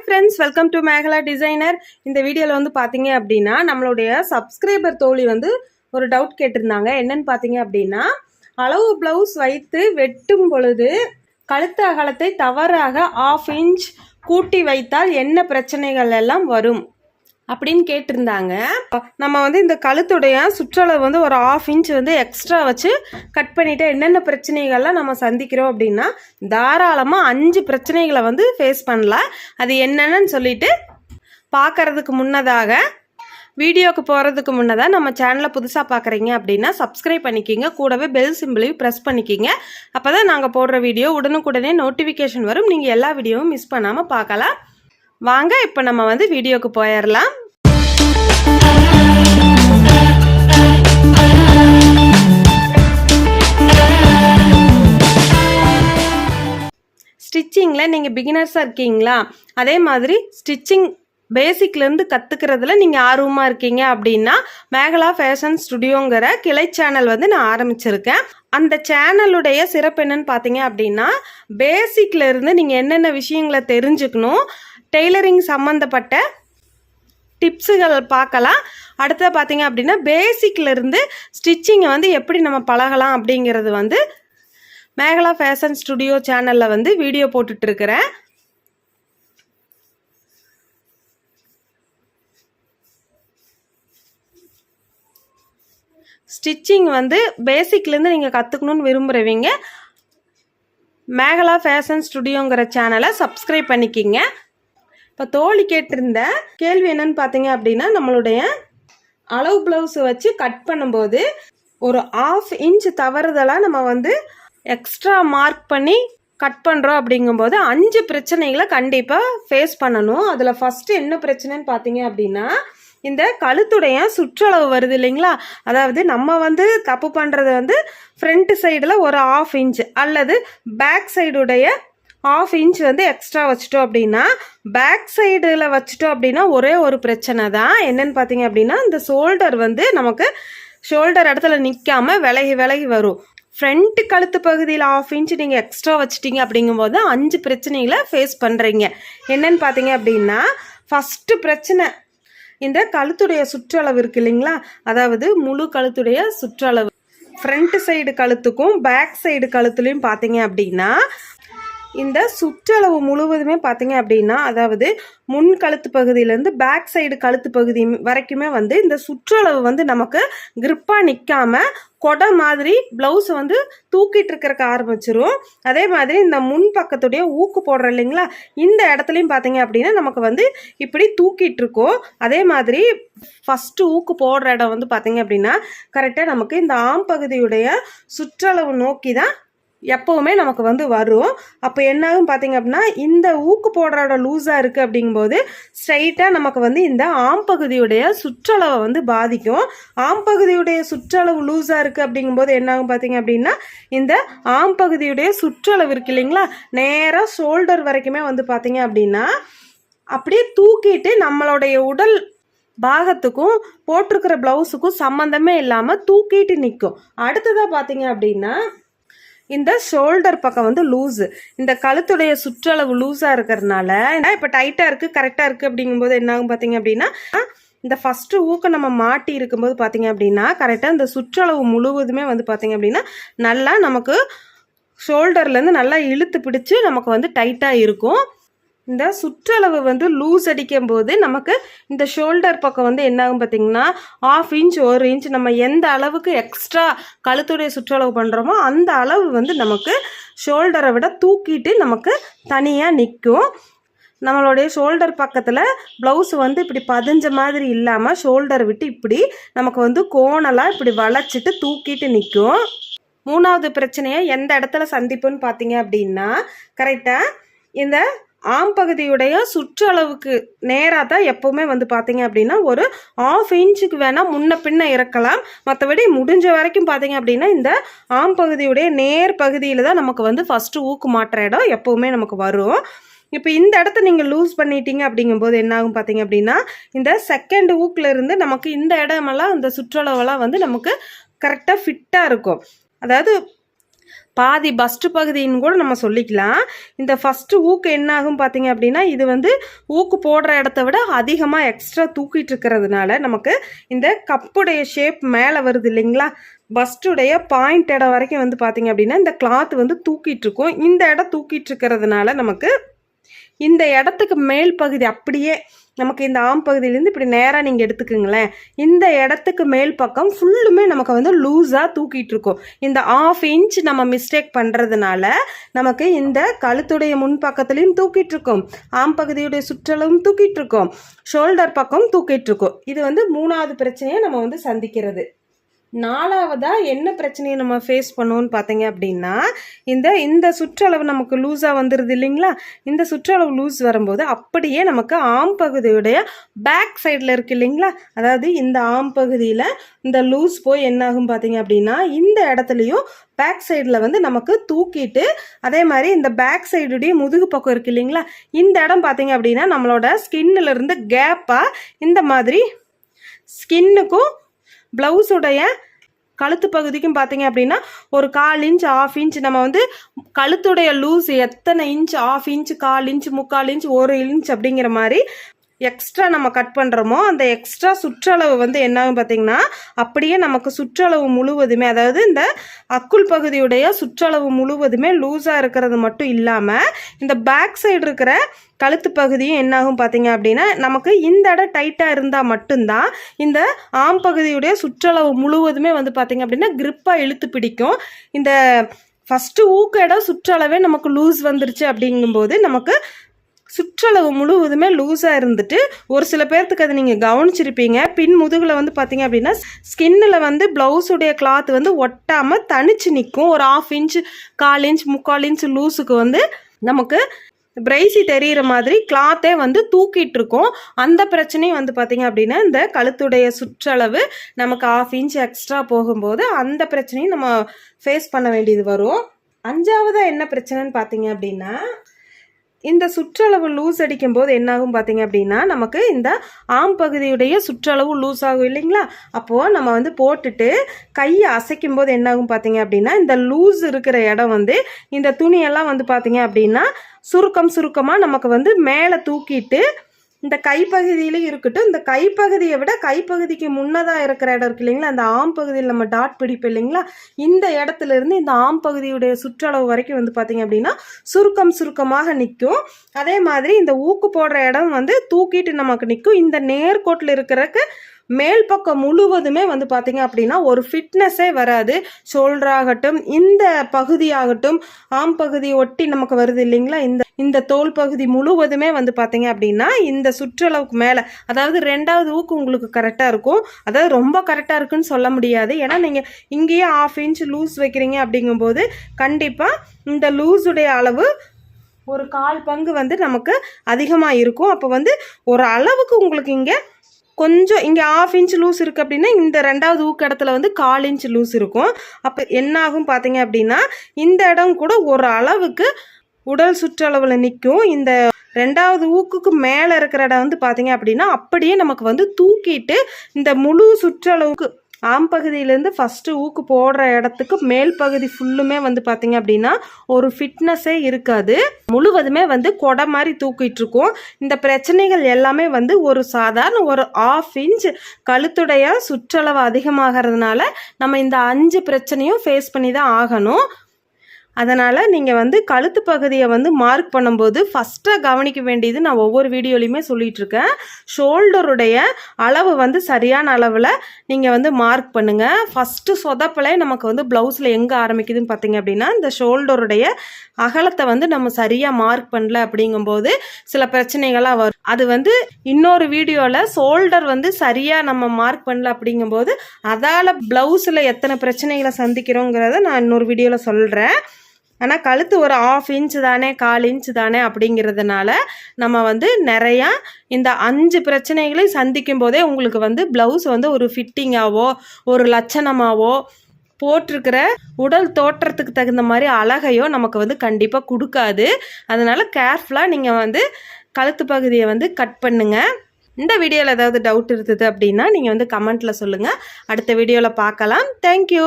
Hi friends welcome to Megala designer இந்த வீடியோவில் வந்து பார்த்தீங்க அப்படின்னா நம்மளுடைய சப்ஸ்கிரைபர் தோழி வந்து ஒரு டவுட் கேட்டிருந்தாங்க. என்னன்னு பார்த்தீங்க அப்படின்னா அளவு ப்ளவுஸ் வைத்து வெட்டும் பொழுது கழுத்து அகலத்தை தவறாக ஆஃப் இன்ச் கூட்டி வைத்தால் என்ன பிரச்சனைகள் எல்லாம் வரும்? அப்படின்னு கேட்டிருந்தாங்க. நம்ம வந்து இந்த கழுத்துடைய சுற்றளவு வந்து ஒரு ஆஃப் இன்ச் வந்து எக்ஸ்ட்ரா வச்சு கட் பண்ணிட்டு என்னென்ன பிரச்சனைகள்லாம் நம்ம சந்திக்கிறோம் அப்படின்னா தாராளமாக அஞ்சு பிரச்சனைகளை வந்து ஃபேஸ் பண்ணலாம். அது என்னென்னு சொல்லிட்டு பார்க்கறதுக்கு முன்னதாக வீடியோக்கு போகிறதுக்கு முன்னதாக நம்ம சேனலை புதுசாக பார்க்குறீங்க அப்படின்னா சப்ஸ்கிரைப் பண்ணிக்கிங்க. கூடவே பெல் சிம்பிளையும் ப்ரெஸ் பண்ணிக்கிங்க. அப்போ தான் நாங்கள் போடுற வீடியோ உடனுக்குடனே நோட்டிஃபிகேஷன் வரும். நீங்கள் எல்லா வீடியோவும் மிஸ் பண்ணாமல் பார்க்கலாம். வாங்க இப்போ நம்ம வந்து வீடியோக்கு போயிடலாம். ஸ்டிச்சிங்கில் நீங்கள் பிகினர்ஸாக இருக்கீங்களா? அதே மாதிரி ஸ்டிச்சிங் பேசிக்லேருந்து கற்றுக்கிறதுல நீங்கள் ஆர்வமாக இருக்கீங்க அப்படின்னா மேகலா ஃபேஷன் ஸ்டுடியோங்கிற கிளை சேனல் வந்து நான் ஆரம்பிச்சிருக்கேன். அந்த சேனலுடைய சிறப்பு என்னன்னு பார்த்தீங்க அப்படின்னா பேசிக்லேருந்து நீங்கள் என்னென்ன விஷயங்களை தெரிஞ்சுக்கணும் டெய்லரிங் சம்மந்தப்பட்ட டிப்ஸுகள் பார்க்கலாம். அடுத்தது பார்த்தீங்க அப்படின்னா பேசிக்லேருந்து ஸ்டிச்சிங்கை வந்து எப்படி நம்ம பழகலாம் அப்படிங்கிறது வந்து மேகலா ஃபேஷன் ஸ்டுடியோ சேனலில் வந்து வீடியோ போட்டுட்டு இருக்கிறேன் ஸ்டிச்சிங் வந்து பேசிக்லேருந்து நீங்கள் கற்றுக்கணுன்னு விரும்புகிறவங்க மேகலா ஃபேஷன் ஸ்டுடியோங்கிற சேனலை சப்ஸ்கிரைப் பண்ணிக்கிங்க. இப்போ தோழி கேட்டிருந்த கேள்வி என்னன்னு பார்த்தீங்க அப்படின்னா நம்மளுடைய அளவு ப்ளவுஸை வச்சு கட் பண்ணும்போது ஒரு ஆஃப் இன்ச் தவறுதலாக நம்ம வந்து எக்ஸ்ட்ரா மார்க் பண்ணி கட் பண்ணுறோம் அப்படிங்கும்போது அஞ்சு பிரச்சனைகளை கண்டிப்பாக ஃபேஸ் பண்ணணும். அதில் ஃபஸ்ட்டு என்ன பிரச்சனைன்னு பார்த்தீங்க அப்படின்னா இந்த கழுத்துடைய சுற்றளவு வருது இல்லைங்களா? அதாவது நம்ம வந்து தப்பு பண்ணுறது வந்து ஃப்ரண்ட் சைடில் ஒரு ஆஃப் இன்ச் அல்லது பேக் சைடுடைய ஆஃப் இன்ச் வந்து எக்ஸ்ட்ரா வச்சுட்டோம் அப்படின்னா பேக் சைடில் வச்சுட்டோம் அப்படின்னா ஒரே ஒரு பிரச்சனை தான். என்னென்னு பார்த்தீங்க அப்படின்னா இந்த ஷோல்டர் வந்து நமக்கு ஷோல்டர் இடத்துல நிற்காம விலகி விலகி வரும். ஃப்ரண்ட் கழுத்து பகுதியில் ஆஃப் இன்ச் நீங்கள் எக்ஸ்ட்ரா வச்சிட்டீங்க அப்படிங்கும்போது அஞ்சு பிரச்சனைகளை ஃபேஸ் பண்ணுறீங்க என்னன்னு பார்த்தீங்க அப்படின்னா ஃபஸ்ட்டு பிரச்சனை இந்த கழுத்துடைய சுற்றளவு இருக்கு இல்லைங்களா? அதாவது முழு கழுத்துடைய சுற்றளவு. ஃப்ரண்ட் சைடு கழுத்துக்கும் பேக் சைடு கழுத்துலையும் பார்த்தீங்க அப்படின்னா இந்த சுற்றளவு முழுவதுமே பார்த்தீங்க அப்படின்னா அதாவது முன் கழுத்து பகுதியிலேருந்து பேக் சைடு கழுத்து பகுதி வரைக்குமே வந்து இந்த சுற்றளவு வந்து நமக்கு கிரிப்பாக நிற்காம கொடை மாதிரி ப்ளவுஸை வந்து தூக்கிட்டு இருக்கிறக்க ஆரம்பிச்சிரும். அதே மாதிரி இந்த முன் பக்கத்துடைய ஊக்கு போடுறோம் இல்லைங்களா இந்த இடத்துலையும் பார்த்தீங்க அப்படின்னா நமக்கு வந்து இப்படி தூக்கிட்டு இருக்கோம். அதே மாதிரி ஃபஸ்ட்டு ஊக்கு போடுற இடம் வந்து பார்த்தீங்க அப்படின்னா கரெக்டாக நமக்கு இந்த ஆம் பகுதியுடைய சுற்றளவு நோக்கி தான் எப்போவுமே நமக்கு வந்து வரும். அப்போ என்னாகும் பார்த்தீங்க அப்படின்னா இந்த ஊக்கு போடுறோட லூஸாக இருக்குது அப்படிங்கும்போது ஸ்ட்ரைட்டாக நமக்கு வந்து இந்த ஆம் பகுதியுடைய சுற்றளவை வந்து பாதிக்கும். ஆம் பகுதியுடைய சுற்றளவு லூஸாக இருக்குது அப்படிங்கும்போது என்னாகும் பார்த்தீங்க அப்படின்னா இந்த ஆம் பகுதியுடைய சுற்றளவு இருக்கு இல்லைங்களா? நேராக ஷோல்டர் வரைக்குமே வந்து பார்த்தீங்க அப்படின்னா அப்படியே தூக்கிட்டு நம்மளுடைய உடல் பாகத்துக்கும் போட்டிருக்கிற ப்ளவுஸுக்கும் சம்மந்தமே இல்லாமல் தூக்கிட்டு நிற்கும் அடுத்ததாக பார்த்தீங்க அப்படின்னா இந்த ஷோல்டர் பக்கம் வந்து லூஸு இந்த கழுத்துடைய சுற்றளவு லூஸாக இருக்கிறதுனால இப்போ டைட்டாக இருக்குது கரெக்டாக இருக்குது அப்படிங்கும்போது என்னாகும் பார்த்தீங்க அப்படின்னா இந்த ஃபஸ்ட்டு ஊக்க நம்ம மாட்டி இருக்கும்போது பார்த்தீங்க அப்படின்னா கரெக்டாக இந்த சுற்றளவு முழுவதுமே வந்து பார்த்தீங்க அப்படின்னா நல்லா நமக்கு ஷோல்டர்லேருந்து நல்லா இழுத்து பிடிச்சி நமக்கு வந்து டைட்டாக இருக்கும். இந்த சுற்றளவு வந்து லூஸ் அடிக்கும் போது நமக்கு இந்த ஷோல்டர் பக்கம் வந்து என்னாகும் பார்த்தீங்கன்னா ஆஃப் இன்ச் ஒரு இன்ச் நம்ம எந்த அளவுக்கு எக்ஸ்ட்ரா கழுத்துடைய சுற்றளவு பண்ணுறோமோ அந்த அளவு வந்து நமக்கு ஷோல்டரை விட தூக்கிட்டு நமக்கு தனியாக நிற்கும் நம்மளுடைய ஷோல்டர் பக்கத்தில் ப்ளவுஸ் வந்து இப்படி பதிஞ்ச மாதிரி இல்லாமல் ஷோல்டரை விட்டு இப்படி நமக்கு வந்து கோணலாக இப்படி வளைச்சிட்டு தூக்கிட்டு நிற்கும் மூணாவது பிரச்சனையை எந்த இடத்துல சந்திப்புன்னு பார்த்தீங்க அப்படின்னா கரெக்டாக இந்த ஆம் பகுதியுடைய சுற்றளவுக்கு நேராக தான் எப்போவுமே வந்து பார்த்தீங்க அப்படின்னா ஒரு ஆஃப் இன்ச்சுக்கு வேணால் முன்ன பின்ன இறக்கலாம். மற்றபடி முடிஞ்ச வரைக்கும் பார்த்தீங்க அப்படின்னா இந்த ஆம் பகுதியுடைய நேர் பகுதியில் தான் நமக்கு வந்து ஃபஸ்ட்டு ஊக்கு மாற்ற இடம் எப்போவுமே நமக்கு வரும். இப்போ இந்த இடத்த நீங்கள் லூஸ் பண்ணிட்டீங்க அப்படிங்கும்போது என்ன ஆகும் பார்த்தீங்க அப்படின்னா இந்த செகண்ட் ஊக்கில் இருந்து நமக்கு இந்த இடமெல்லாம் இந்த சுற்றளவெல்லாம் வந்து நமக்கு கரெக்டாக ஃபிட்டாக இருக்கும். அதாவது பாதி பஸ்ட் பகுதின்னு கூட நம்ம சொல்லிக்கலாம். இந்த ஃபஸ்ட்டு ஊக்கு என்ன ஆகும் பார்த்தீங்க அப்படின்னா இது வந்து ஊக்கு போடுற இடத்த விட அதிகமாக எக்ஸ்ட்ரா தூக்கிட்டு இருக்கிறதுனால நமக்கு இந்த கப்புடைய ஷேப் மேலே வருது இல்லைங்களா? பஸ்டுடைய பாயிண்ட் இடம் வரைக்கும் வந்து பார்த்தீங்க அப்படின்னா இந்த கிளாத் வந்து தூக்கிட்டு இருக்கும். இந்த இடம் தூக்கிட்டு இருக்கிறதுனால நமக்கு இந்த இடத்துக்கு மேல் பகுதி அப்படியே நமக்கு இந்த ஆம் பகுதியிலேருந்து இப்படி நேராக நீங்கள் எடுத்துக்கோங்களேன். இந்த இடத்துக்கு மேல் பக்கம் ஃபுல்லுமே நமக்கு வந்து லூஸாக தூக்கிட்டு இருக்கும். இந்த ஆஃப் இன்ச் நம்ம மிஸ்டேக் பண்ணுறதுனால நமக்கு இந்த கழுத்துடைய முன் பக்கத்துலேயும் தூக்கிட்டு இருக்கும். ஆம் பகுதியுடைய சுற்றளவும் தூக்கிட்டு இருக்கும். ஷோல்டர் பக்கம் தூக்கிட்டு இருக்கும். இது வந்து மூணாவது பிரச்சனையை நம்ம வந்து சந்திக்கிறது. நாலாவதாக என்ன பிரச்சனையை நம்ம ஃபேஸ் பண்ணுவோம்னு பார்த்தீங்க அப்படின்னா இந்த இந்த சுற்றளவு நமக்கு லூஸாக வந்துடுது இல்லைங்களா? இந்த சுற்றளவு லூஸ் வரும்போது அப்படியே நமக்கு ஆம் பகுதியுடைய பேக் சைடில் இருக்கு இல்லைங்களா? அதாவது இந்த ஆம் பகுதியில் இந்த லூஸ் போய் என்னாகும் பார்த்தீங்க அப்படின்னா இந்த இடத்துலையும் பேக் சைடில் வந்து நமக்கு தூக்கிட்டு அதே மாதிரி இந்த பேக் சைடுடைய முதுகு பக்கம் இருக்கு இல்லைங்களா? இந்த இடம் பார்த்தீங்க அப்படின்னா நம்மளோட ஸ்கின்னில் இருந்து கேப்பாக இந்த மாதிரி ஸ்கின்னுக்கும் ப்ளவுஸுடைய கழுத்து பகுதிக்கும் பார்த்தீங்க அப்படின்னா ஒரு கால் இன்ச் ஆஃப் இன்ச் நம்ம வந்து கழுத்துடைய லூஸ் எத்தனை இன்ச் ஆஃப் இன்ச் கால் இன்ச் முக்கால் இன்ச் ஒரு இன்ச் அப்படிங்கிற மாதிரி எக்ஸ்ட்ரா நம்ம கட் பண்ணுறோமோ அந்த எக்ஸ்ட்ரா சுற்றளவு வந்து என்னாகும் பார்த்தீங்கன்னா அப்படியே நமக்கு சுற்றளவு முழுவதுமே அதாவது இந்த அக்குள் பகுதியுடைய சுற்றளவு முழுவதுமே லூஸாக இருக்கிறது மட்டும் இல்லாமல் இந்த பேக் சைடு இருக்கிற கழுத்து பகுதியும் என்னாகும் பார்த்தீங்க அப்படின்னா நமக்கு இந்த இடம் டைட்டாக இருந்தால் மட்டும்தான் இந்த ஆம் பகுதியுடைய சுற்றளவு முழுவதுமே வந்து பார்த்தீங்க அப்படின்னா கிரிப்பாக இழுத்து பிடிக்கும். இந்த ஃபஸ்ட்டு ஊக்க இடம் சுற்றளவே நமக்கு லூஸ் வந்துருச்சு அப்படிங்கும்போது நமக்கு சுற்றளவு முழுவதுமே லூஸாக இருந்துட்டு ஒரு சில பேர்த்துக்கு அதை நீங்கள் கவனிச்சிருப்பீங்க. பின் முதுகில் வந்து பார்த்தீங்க அப்படின்னா ஸ்கின்னில் வந்து ப்ளவுஸுடைய கிளாத் வந்து ஒட்டாமல் தனிச்சு நிற்கும் ஒரு ஆஃப் இன்ச் கால் இன்ச் முக்கால் இன்ச் லூஸுக்கு வந்து நமக்கு பிரைசி தெரிகிற மாதிரி கிளாத்தே வந்து தூக்கிட்டு இருக்கோம் அந்த பிரச்சனையும் வந்து பார்த்திங்க அப்படின்னா இந்த கழுத்துடைய சுற்றளவு நமக்கு ஆஃப் இன்ச் எக்ஸ்ட்ரா போகும்போது அந்த பிரச்சனையும் நம்ம ஃபேஸ் பண்ண வேண்டியது வரும். அஞ்சாவதாக என்ன பிரச்சனைன்னு பார்த்தீங்க அப்படின்னா இந்த சுற்றளவு லூஸ் அடிக்கும் போது என்னாகும் பார்த்தீங்க அப்படின்னா நமக்கு இந்த ஆம் பகுதியுடைய சுற்றளவு லூஸ் ஆகும் இல்லைங்களா? அப்போது நம்ம வந்து போட்டுட்டு கையை அசைக்கும் போது என்னாகும் பார்த்தீங்க அப்படின்னா இந்த லூஸ் இருக்கிற இடம் வந்து இந்த துணியெல்லாம் வந்து பார்த்தீங்க அப்படின்னா சுருக்கம் சுருக்கமாக நமக்கு வந்து மேலே தூக்கிட்டு இந்த கைப்பகுதியிலும் இருக்கட்டும் இந்த கைப்பகுதியை விட கைப்பகுதிக்கு முன்னதாக இருக்கிற இடம் இருக்கு இல்லைங்களா? அந்த ஆம் பகுதியில் நம்ம டாட் பிடிப்போம் இல்லைங்களா? இந்த இடத்துல இருந்து இந்த ஆம் பகுதியுடைய சுற்றளவு வரைக்கும் வந்து பார்த்திங்க அப்படின்னா சுருக்கம் சுருக்கமாக நிற்கும். அதே மாதிரி இந்த ஊக்கு போடுற இடம் வந்து தூக்கிட்டு நமக்கு நிற்கும். இந்த நேர்கோட்டில் இருக்கிறக்கு மேல் பக்கம் முழுவதுமே வந்து பார்த்தீங்க அப்படின்னா ஒரு ஃபிட்னஸே வராது. ஷோல்டர் ஆகட்டும் இந்த பகுதியாகட்டும் ஆம் பகுதி ஒட்டி நமக்கு வருது இல்லைங்களா? இந்த இந்த தோல் பகுதி முழுவதுமே வந்து பார்த்தீங்க அப்படின்னா இந்த சுற்றளவுக்கு மேலே அதாவது ரெண்டாவது ஊக்கு உங்களுக்கு கரெக்டாக இருக்கும். அதாவது ரொம்ப கரெக்டாக இருக்குன்னு சொல்ல முடியாது. ஏன்னா நீங்கள் இங்கேயே ஆஃப் இன்ச் லூஸ் வைக்கிறீங்க அப்படிங்கும்போது கண்டிப்பாக இந்த லூஸுடைய அளவு ஒரு கால் பங்கு வந்து நமக்கு அதிகமாக இருக்கும். அப்போ வந்து ஒரு அளவுக்கு உங்களுக்கு இங்கே கொஞ்சம் இங்கே ஆஃப் இன்ச் லூஸ் இருக்குது அப்படின்னா இந்த ரெண்டாவது ஊக்க இடத்துல வந்து கால் இன்ச் லூஸ் இருக்கும். அப்போ என்ன ஆகும் பார்த்தீங்க அப்படின்னா இந்த இடம் கூட ஒரு அளவுக்கு உடல் சுற்றளவில் நிற்கும் இந்த ரெண்டாவது ஊக்குக்கு மேலே இருக்கிற இடம் வந்து பார்த்தீங்க அப்படின்னா அப்படியே நமக்கு வந்து தூக்கிட்டு இந்த முழு சுற்றளவுக்கு ஆம் பகுதியிலேருந்து ஃபஸ்ட்டு ஊக்கு போடுற இடத்துக்கு மேல் பகுதி ஃபுல்லுமே வந்து பார்த்தீங்க அப்படின்னா ஒரு ஃபிட்னஸே இருக்காது. முழுவதுமே வந்து கொடை மாதிரி தூக்கிட்டு இருக்கும். இந்த பிரச்சனைகள் எல்லாமே வந்து ஒரு சாதாரண ஒரு ஆஃப் இன்ச் கழுத்துடைய சுற்றளவு அதிகமாகிறதுனால நம்ம இந்த அஞ்சு பிரச்சனையும் ஃபேஸ் பண்ணி தான் ஆகணும். அதனால் நீங்கள் வந்து கழுத்து பகுதியை வந்து மார்க் பண்ணும்போது ஃபஸ்ட்டாக கவனிக்க வேண்டியது நான் ஒவ்வொரு வீடியோலையுமே சொல்லிகிட்ருக்கேன் ஷோல்டருடைய அளவு வந்து சரியான அளவில் நீங்கள் வந்து மார்க் பண்ணுங்கள் ஃபஸ்ட்டு சொதப்பலே நமக்கு வந்து ப்ளவுஸில் எங்கே ஆரம்பிக்குதுன்னு பார்த்தீங்க அப்படின்னா இந்த ஷோல்டருடைய அகலத்தை வந்து நம்ம சரியாக மார்க் பண்ணல அப்படிங்கும்போது சில பிரச்சனைகளாக வரும். அது வந்து இன்னொரு வீடியோவில் ஷோல்டர் வந்து சரியாக நம்ம மார்க் பண்ணல அப்படிங்கும்போது அதால் ப்ளவுஸில் எத்தனை பிரச்சனைகளை சந்திக்கிறோங்கிறத நான் இன்னொரு வீடியோவில் சொல்கிறேன் ஆனால் கழுத்து ஒரு ஆஃப் இன்ச் தானே கால் இன்ச் தானே அப்படிங்கிறதுனால நம்ம வந்து நிறையா இந்த அஞ்சு பிரச்சனைகளை சந்திக்கும் போதே உங்களுக்கு வந்து ப்ளவுஸ் வந்து ஒரு ஃபிட்டிங்காவோ ஒரு லட்சணமாவோ போட்டிருக்கிற உடல் தோற்றத்துக்கு தகுந்த மாதிரி அழகையோ நமக்கு வந்து கண்டிப்பாக கொடுக்காது. அதனால் கேர்ஃபுல்லாக நீங்கள் வந்து கழுத்து பகுதியை வந்து கட் பண்ணுங்கள் இந்த வீடியோவில் ஏதாவது டவுட் இருந்தது அப்படின்னா நீங்கள் வந்து கமெண்ட்டில் சொல்லுங்கள் அடுத்த வீடியோவில் பார்க்கலாம். தேங்க்யூ